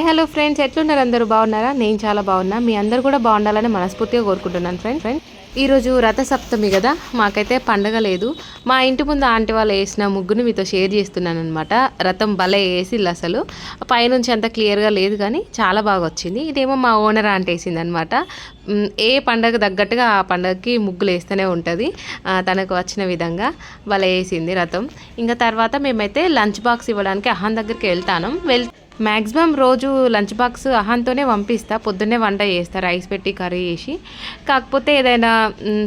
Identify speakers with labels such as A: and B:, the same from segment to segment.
A: Hi hello friends ఎట్లున్నారు అందరూ? బాగున్నారా? నేను చాలా బాగున్నా. మీ అందరు కూడా బాగుండాలని మనస్ఫూర్తిగా కోరుకుంటున్నాను ఫ్రెండ్ ఫ్రెండ్ ఈరోజు రథసప్తమి కదా. మాకైతే పండగ లేదు. మా ఇంటి ముందు ఆంటీ వాళ్ళు వేసిన ముగ్గుని మీతో షేర్ చేస్తున్నాను అనమాట రథం భలే వేసిల్లు అసలు. పైనుంచి అంత క్లియర్గా లేదు కానీ చాలా బాగా వచ్చింది. ఇదేమో మా ఓనర్ ఆంటీ వేసింది అనమాట ఏ పండగ తగ్గట్టుగా ఆ పండగకి ముగ్గులు వేస్తూనే ఉంటుంది. తనకు వచ్చిన విధంగా భలే వేసింది రథం. ఇంకా తర్వాత మేమైతే లంచ్ బాక్స్ ఇవ్వడానికి అహాన్ దగ్గరికి వెళ్తాను. వెళ్తా మ్యాక్సిమం రోజు లంచ్ బాక్స్ అహాన్తోనే పంపిస్తా పొద్దున్నే వంట చేస్తా రైస్ పెట్టి కర్రీ చేసి. కాకపోతే ఏదైనా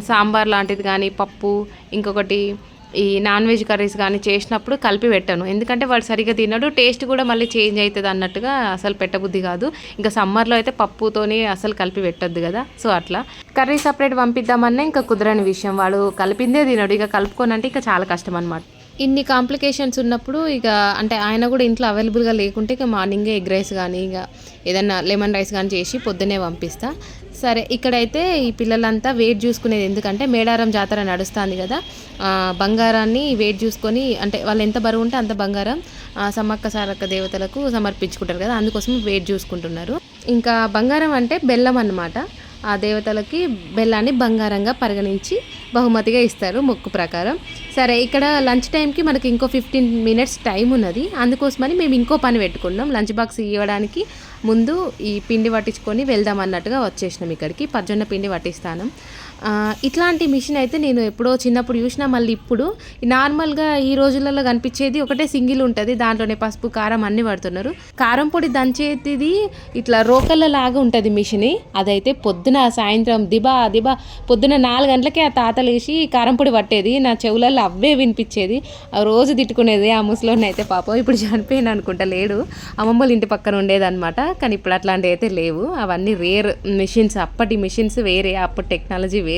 A: సాంబార్ లాంటిది కానీ పప్పు ఇంకొకటి ఈ నాన్ వెజ్ కర్రీస్ కానీ చేసినప్పుడు కలిపి పెట్టాను. ఎందుకంటే వాడు సరిగ్గా తినడు టేస్ట్ కూడా మళ్ళీ చేంజ్ అవుతుంది అన్నట్టుగా అసలు పెట్టబుద్ధి కాదు. ఇంకా సమ్మర్లో అయితే పప్పుతోని అసలు కలిపి పెట్టద్దు కదా. సో అట్లా. కర్రీ సపరేట్ పంపిద్దామన్నా ఇంకా కుదరని విషయం. వాడు కలిపిందే తినడు. ఇక కలుపుకోనంటే ఇంకా చాలా కష్టం అనమాట ఇన్ని కాంప్లికేషన్స్ ఉన్నప్పుడు ఇక అంటే ఆయన కూడా ఇంట్లో అవైలబుల్గా లేకుంటే ఇక మార్నింగే ఎగ్ రైస్ కానీ ఇక ఏదన్నా లెమన్ రైస్ కానీ చేసి పొద్దునే పంపిస్తా. సరే ఇక్కడైతే ఈ పిల్లలంతా వెయిట్ చూసుకునేది ఎందుకంటే మేడారం జాతర నడుస్తుంది కదా. బంగారాన్ని వెయిట్ చూసుకొని అంటే వాళ్ళు ఎంత బరువు ఉంటే అంత బంగారం సమ్మక్క సారక్క దేవతలకు సమర్పించుకుంటారు కదా అందుకోసం వెయిట్ చూసుకుంటున్నారు. ఇంకా బంగారం అంటే బెల్లం అన్నమాట. ఆ దేవతలకి బెల్లాన్ని బంగారంగా పరిగణించి బహుమతిగా ఇస్తారు మొక్కు ప్రకారం. సరే ఇక్కడ లంచ్ టైంకి మనకి ఇంకో ఫిఫ్టీన్ మినిట్స్ టైం ఉన్నది. అందుకోసమని మేము ఇంకో పని పెట్టుకున్నాం. లంచ్ బాక్స్ ఇవ్వడానికి ముందు ఈ పిండి పట్టించుకొని వెళ్దాం అన్నట్టుగా వచ్చేసినాం ఇక్కడికి. పజ్జొన్న పిండి పట్టిస్తాను. ఇట్లాంటి మిషన్ అయితే నేను ఎప్పుడో చిన్నప్పుడు చూసినా మళ్ళీ ఇప్పుడు. నార్మల్గా ఈ రోజులలో కనిపించేది ఒకటే సింగిల్ ఉంటుంది దాంట్లోనే పసుపు కారం అన్నీ పడుతున్నారు కారం పొడి దంచేది ఇట్లా రోకళ్ళ లాగా ఉంటుంది మిషన్. అదైతే పొద్దున సాయంత్రం దిబా దిబా పొద్దున నాలుగు గంటలకే ఆ తాతలు వేసి కారం పొడి పట్టేది. నా చెవులలో అవే వినిపించేది. ఆ రోజు తిట్టుకునేది ఆ ముసలోని అయితే పాపం. ఇప్పుడు చనిపోయిన అనుకుంటా లేడు. అమ్మమ్మల ఇంటి పక్కన ఉండేదన్నమాట. కానీ ఇప్పుడు అట్లాంటివి అయితే లేవు. అవన్నీ రేర్ మిషన్స్. అప్పటి మిషన్స్ వేరే. అప్పటి టెక్నాలజీ వేరే.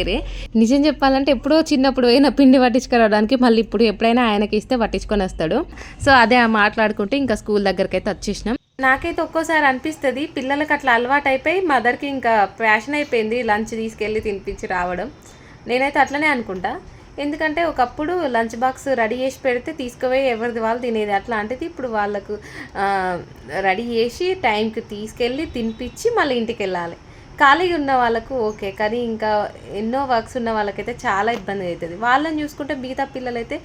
A: నిజం చెప్పాలంటే ఎప్పుడో చిన్నప్పుడు పోయిన పిండి పట్టించుకురావడానికి మళ్ళీ ఇప్పుడు ఎప్పుడైనా ఆయనకి ఇస్తే పట్టించుకొని వస్తాడు. సో అదే ఆ మాట్లాడుకుంటే ఇంకా స్కూల్ దగ్గరికి అయితే వచ్చేసినాం. నాకైతే ఒక్కోసారి అనిపిస్తుంది పిల్లలకి అట్లా అలవాటు అయిపోయి మదర్కి ఇంకా ప్యాషన్ అయిపోయింది లంచ్ తీసుకెళ్ళి తినిపించి రావడం. నేనైతే అట్లనే అనుకుంటా. ఎందుకంటే ఒకప్పుడు లంచ్ బాక్స్ రెడీ చేసి పెడితే తీసుకుపోయి ఎవరిది వాళ్ళు తినేది. అట్లాంటిది ఇప్పుడు వాళ్ళకు రెడీ చేసి టైంకి తీసుకెళ్ళి తినిపించి మళ్ళీ ఇంటికి వెళ్ళాలి. ఖాళీగా ఉన్న వాళ్ళకు ఓకే కానీ ఇంకా ఎన్నో వర్క్స్ ఉన్న వాళ్ళకైతే చాలా ఇబ్బంది అవుతుంది. వాళ్ళని చూసుకుంటే మిగతా పిల్లలైతే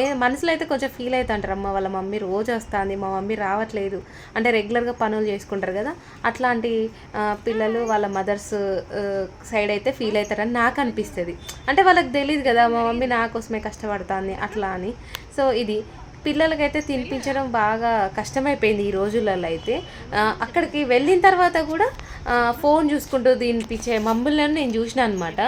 A: ఏ మనసులో అయితే కొంచెం ఫీల్ అవుతుంటారు. అమ్మ వాళ్ళ మమ్మీ రోజు వస్తుంది మా మమ్మీ రావట్లేదు. అంటే రెగ్యులర్గా పనులు చేసుకుంటారు కదా. అట్లాంటి పిల్లలు వాళ్ళ మదర్స్ సైడ్ అయితే ఫీల్ అవుతారని నాకు అనిపిస్తుంది. అంటే వాళ్ళకి తెలియదు కదా మా మమ్మీ నా కోసమే కష్టపడుతుంది అట్లా అని. సో ఇది పిల్లలకైతే తినిపించడం బాగా కష్టమైపోయింది ఈ రోజులలో అయితే. అక్కడికి వెళ్ళిన తర్వాత కూడా ఫోన్ చూసుకుంటూ తినిపించే మమ్మల్ని నేను చూసిన అనమాట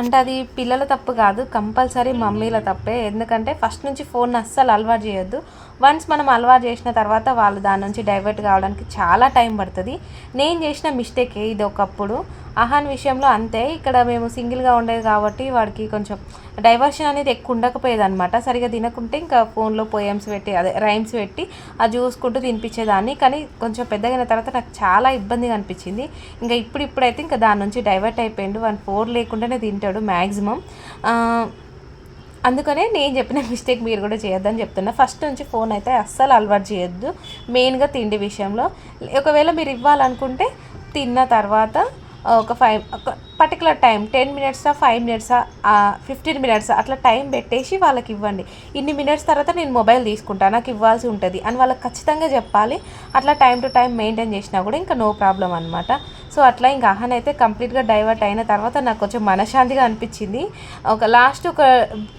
A: అంటే అది పిల్లల తప్పు కాదు కంపల్సరీ మమ్మీల తప్పే. ఎందుకంటే ఫస్ట్ నుంచి ఫోన్ అస్సలు అలవాటు చేయొద్దు. వన్స్ మనం అలవాటు చేసిన తర్వాత వాళ్ళు దాని నుంచి డైవర్ట్ కావడానికి చాలా టైం పడుతుంది. నేను చేసిన మిస్టేకే ఇది ఒకప్పుడు. అహాన్ విషయంలో అంతే. ఇక్కడ మేము సింగిల్గా ఉండేది కాబట్టి వాడికి కొంచెం డైవర్షన్ అనేది ఎక్కువ ఉండకపోయేది అనమాట సరిగా తినకుంటే ఇంకా ఫోన్లో పోయమ్స్ పెట్టి అదే రైమ్స్ పెట్టి అది చూసుకుంటూ తినిపించేదాన్ని. కానీ కొంచెం పెద్దగైన తర్వాత నాకు చాలా ఇబ్బందిగా అనిపించింది. ఇంకా ఇప్పుడు ఇప్పుడైతే ఇంకా దాని నుంచి డైవర్ట్ అయిపోయిండు. వన్ ఫోర్ లేకుండానే తింటాడు మ్యాక్సిమం అందుకనే నేను చెప్పిన మిస్టేక్ మీరు కూడా చేయొద్దని చెప్తున్నా. ఫస్ట్ నుంచి ఫోన్ అయితే అస్సలు అలవాటు చేయొద్దు. మెయిన్గా తిండి విషయంలో. ఒకవేళ మీరు ఇవ్వాలనుకుంటే తిన్న తర్వాత ఒక ఫైవ్ ఒక పర్టికులర్ టైం టెన్ మినిట్సా ఫైవ్ మినిట్సా ఫిఫ్టీన్ మినిట్స్ అట్లా టైం పెట్టేసి వాళ్ళకి ఇవ్వండి. ఇన్ని మినిట్స్ తర్వాత నేను మొబైల్ తీసుకుంటాను నాకు ఇవ్వాల్సి ఉంటుంది. అని వాళ్ళకి ఖచ్చితంగా చెప్పాలి. అట్లా టైం టు టైం మెయింటైన్ చేసినా కూడా ఇంకా నో ప్రాబ్లం అనమాట సో అట్లా ఇంకా అహన్ అయితే కంప్లీట్గా డైవర్ట్ అయిన తర్వాత నాకు కొంచెం మనశ్శాంతిగా అనిపించింది. ఒక లాస్ట్ ఒక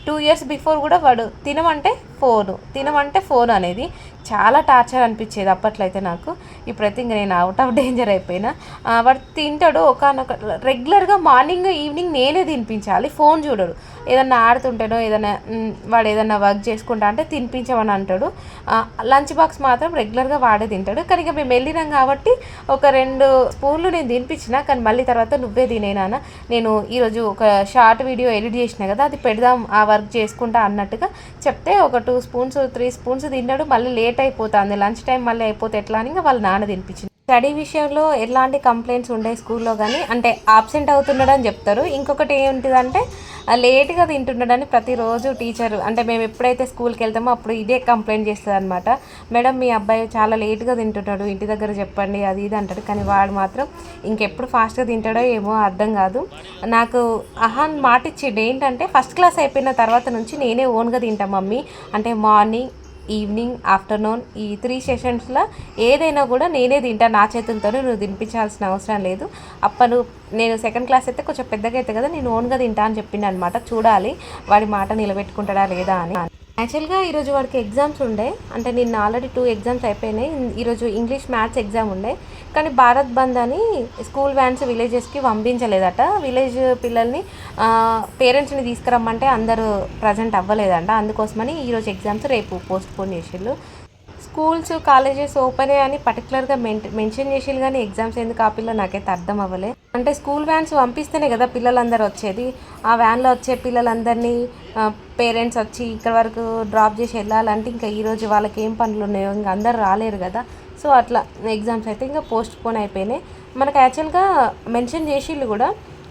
A: టూ ఇయర్స్ బిఫోర్ కూడా వాడు తినమంటే ఫోను తినమంటే ఫోన్ అనేది. చాలా టార్చర్ అనిపించేది అప్పట్లో అయితే నాకు ఇప్పుడైతే ఇంక నేను అవుట్ ఆఫ్ డేంజర్ అయిపోయినా. వాడు తింటాడు ఒకనొక రెగ్యులర్గా మార్నింగ్ ఈవినింగ్ నేనే తినిపించాలి ఫోన్ చూడడు. ఏదన్నా ఆడుతుంటేనో ఏదైనా వాడు ఏదన్నా వర్క్ చేసుకుంటా అంటే తినిపించమని అంటాడు. లంచ్ బాక్స్ మాత్రం రెగ్యులర్గా వాడే తింటాడు. కానీ ఇక మేము వెళ్ళినాం కాబట్టి ఒక రెండు స్పూన్లు నేను తినిపించిన కానీ మళ్ళీ తర్వాత నువ్వే తినేనా నేను ఈరోజు ఒక షార్ట్ వీడియో ఎడిట్ చేసిన కదా అది పెడదాం ఆ వర్క్ చేసుకుంటా అన్నట్టుగా చెప్తే ఒక టూ స్పూన్స్ త్రీ స్పూన్స్ తిన్నాడు. మళ్ళీ లేట్ లేట్ అయిపోతుంది. లంచ్ టైం మళ్ళీ అయిపోతే ఎట్లా అని వాళ్ళ నాన్న తినిపించింది. స్టడీ విషయంలో ఎలాంటి కంప్లైంట్స్ ఉండే స్కూల్లో కానీ అంటే ఆబ్సెంట్ అవుతున్నాడని చెప్తారు. ఇంకొకటి ఏంటిదంటే లేట్గా తింటున్నాడని ప్రతిరోజు టీచర్ అంటే మేము ఎప్పుడైతే స్కూల్కి వెళ్తామో అప్పుడు ఇదే కంప్లైంట్ చేస్తుంది అనమాట మేడం మీ అబ్బాయి చాలా లేట్గా తింటున్నాడు. ఇంటి దగ్గర చెప్పండి అది ఇది అంటాడు. కానీ వాడు మాత్రం ఇంకెప్పుడు ఫాస్ట్గా తింటాడో ఏమో అర్థం కాదు. నాకు అహాన్ మాట ఇచ్చిండు ఏంటంటే ఫస్ట్ క్లాస్ అయిపోయిన తర్వాత నుంచి నేనే ఓన్గా తింటా మమ్మీ. అంటే మార్నింగ్ ఈవినింగ్ ఆఫ్టర్నూన్ ఈ త్రీ సెషన్స్లో ఏదైనా కూడా నేనే తింటా. నా చేతులతోనే నువ్వు తినిపించాల్సిన అవసరం లేదు. అప్పను నేను సెకండ్ క్లాస్ అయితే కొంచెం పెద్దగా అయితే కదా నేను ఓన్గా తింటా అని చెప్పింది అనమాట చూడాలి వాడి మాట నిలబెట్టుకుంటాడా లేదా అని. యాక్చువల్గా ఈరోజు వాడికి ఎగ్జామ్స్ ఉండే. అంటే నిన్న ఆల్రెడీ టూ ఎగ్జామ్స్ అయిపోయినాయి. ఈరోజు ఇంగ్లీష్ మ్యాథ్స్ ఎగ్జామ్ ఉండే. కానీ భారత్ బంద్ అని స్కూల్ వ్యాన్స్ విలేజెస్కి పంపించలేదట. విలేజ్ పిల్లల్ని పేరెంట్స్ని తీసుకురమ్మంటే అందరూ ప్రజెంట్ అవ్వలేదంట. అందుకోసమని ఈరోజు ఎగ్జామ్స్ రేపు పోస్ట్పోన్ చేసిళ్ళు. స్కూల్స్ కాలేజెస్ ఓపెన్ అని పర్టికులర్గా మెన్షన్ చేసి కానీ ఎగ్జామ్స్ ఎందుకు ఆపిల్లో నాకైతే అర్థం అవ్వలే. అంటే స్కూల్ వ్యాన్స్ పంపిస్తేనే కదా పిల్లలందరూ వచ్చేది. ఆ వ్యాన్లో వచ్చే పిల్లలందరినీ పేరెంట్స్ వచ్చి ఇక్కడ వరకు డ్రాప్ చేసి వెళ్ళాలంటే ఇంకా ఈరోజు వాళ్ళకి ఏం పనులు ఉన్నాయో ఇంకా అందరు రాలేరు కదా. సో అట్లా ఎగ్జామ్స్ అయితే ఇంకా పోస్ట్ పోన్ అయిపోయినాయి. మనకు యాక్చువల్గా మెన్షన్ చేసిళ్ళు కూడా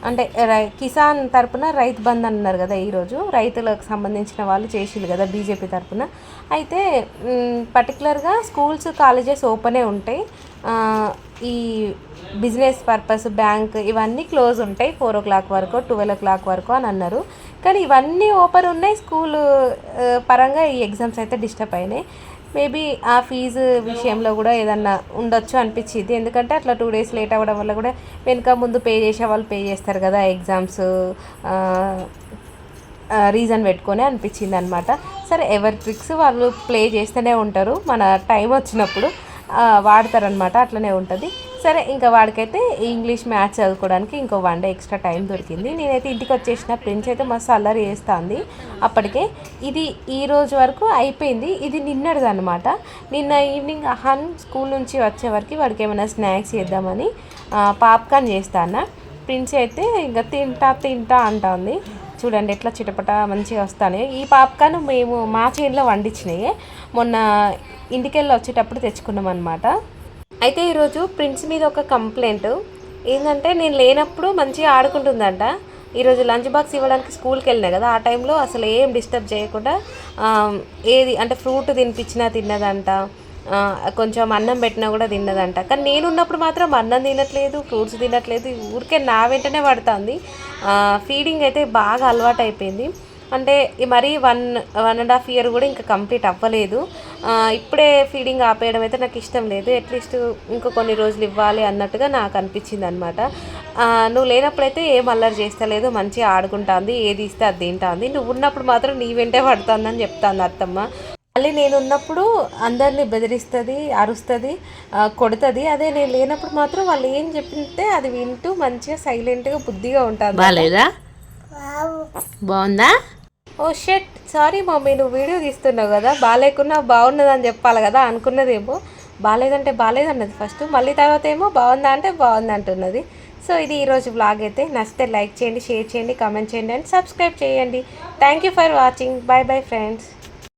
A: అంటే కిసాన్ తరపున రైతు బంద్ అన్నారు కదా ఈరోజు రైతులకు సంబంధించిన వాళ్ళు చేసిళ్ళు కదా బీజేపీ తరపున. అయితే పర్టికులర్గా స్కూల్స్ కాలేజెస్ ఓపెనే ఉంటాయి. ఈ బిజినెస్ పర్పస్ బ్యాంక్ ఇవన్నీ క్లోజ్ ఉంటాయి ఫోర్ ఓ క్లాక్ వరకు ట్వెల్వ్ ఓ క్లాక్ వరకు అని అన్నారు. కానీ ఇవన్నీ ఓపెన్ ఉన్నాయి స్కూల్ పరంగా ఈ ఎగ్జామ్స్ అయితే డిస్టర్బ్ అయినాయి. మేబీ ఆ ఫీజు విషయంలో కూడా ఏదన్నా ఉండొచ్చు అనిపించింది. ఎందుకంటే అట్లా టూ డేస్ లేట్ అవ్వడం వల్ల కూడా వెనుక ముందు పే చేసే వాళ్ళు పే చేస్తారు కదా ఎగ్జామ్స్ రీజన్ పెట్టుకొని అనిపించింది అనమాట సరే ఎవరి ట్రిక్స్ వాళ్ళు ప్లే చేస్తూనే ఉంటారు. మన టైం వచ్చినప్పుడు వాడతారనమాట అట్లనే ఉంటుంది. సరే ఇంకా వాడికైతే ఇంగ్లీష్ మ్యాథ్స్ చదువుకోవడానికి ఇంకో వన్ డే ఎక్స్ట్రా టైం దొరికింది. నేనైతే ఇంటికి వచ్చేసిన ప్రిన్స్ అయితే మస్తు అల్లరి చేస్తుంది. అప్పటికే ఇది ఈ రోజు వరకు అయిపోయింది. ఇది నిన్నటిది అనమాట నిన్న ఈవినింగ్ అహన్ స్కూల్ నుంచి వచ్చే వరకు వాడికి ఏమైనా స్నాక్స్ చేద్దామని పాప్కార్న్ చేస్తాను ప్రిన్స్ అయితే ఇంకా తింటా తింటా అంటుంది. చూడండి ఎట్లా చిటపట మంచిగా వస్తాను. ఈ పాప్కార్న్ మేము మా చేనులో వండించినాయి. మొన్న ఇంటికెళ్ళి వచ్చేటప్పుడు తెచ్చుకున్నాం అనమాట అయితే ఈరోజు ప్రిన్స్ మీద ఒక కంప్లైంట్. ఏంటంటే నేను లేనప్పుడు మంచిగా ఆడుకుంటుందంట. ఈరోజు లంచ్ బాక్స్ ఇవ్వడానికి స్కూల్కి వెళ్ళినా కదా ఆ టైంలో అసలు ఏం డిస్టర్బ్ చేయకుండా ఏది అంటే ఫ్రూట్ తినిపించినా తిన్నదంట. కొంచెం అన్నం పెట్టినా కూడా తిన్నదంట. కానీ నేను ఉన్నప్పుడు మాత్రం అన్నం తినట్లేదు ఫ్రూట్స్ తినట్లేదు. ఊరికే నా వెంటనే పడుతుంది. ఫీడింగ్ అయితే బాగా అలవాటు అయిపోయింది అంటే మరీ one one and half year కూడా ఇంకా కంప్లీట్ అవ్వలేదు. ఇప్పుడే ఫీడింగ్ ఆపేయడం అయితే నాకు ఇష్టం లేదు. అట్లీస్ట్ ఇంకో కొన్ని రోజులు ఇవ్వాలి అన్నట్టుగా నాకు అనిపించింది అనమాట నువ్వు లేనప్పుడైతే ఏం అల్లరి చేస్తలేదు మంచిగా ఆడుకుంటుంది ఏది ఇస్తే అది తింటుంది. నువ్వు ఉన్నప్పుడు మాత్రం నీ వెంటే పడుతుందని చెప్తాను అత్తమ్మ. మళ్ళీ నేను ఉన్నప్పుడు అందరినీ బెదిరిస్తుంది అరుస్తుంది కొడుతుంది. అదే నేను లేనప్పుడు మాత్రం వాళ్ళు ఏం చెప్తే అది వింటూ మంచిగా సైలెంట్గా బుద్ధిగా ఉంటుంది
B: బాగాలేదా బాగుందా?
A: ఓ షెట్ సారీ మమ్మీ నువ్వు వీడియో తీస్తున్నావు కదా బాగాలేకున్నా బాగున్నదని చెప్పాలి కదా అనుకున్నదేమో. బాగాలేదంటే బాగాలేదన్నది ఫస్ట్ మళ్ళీ తర్వాత ఏమో బాగుందా అంటే బాగుంది అంటున్నది. సో ఇది ఈరోజు బ్లాగ్ అయితే. నచ్చితే లైక్ చేయండి షేర్ చేయండి కామెంట్ చేయండి అండ్ సబ్స్క్రైబ్ చేయండి. Thank you for watching bye bye friends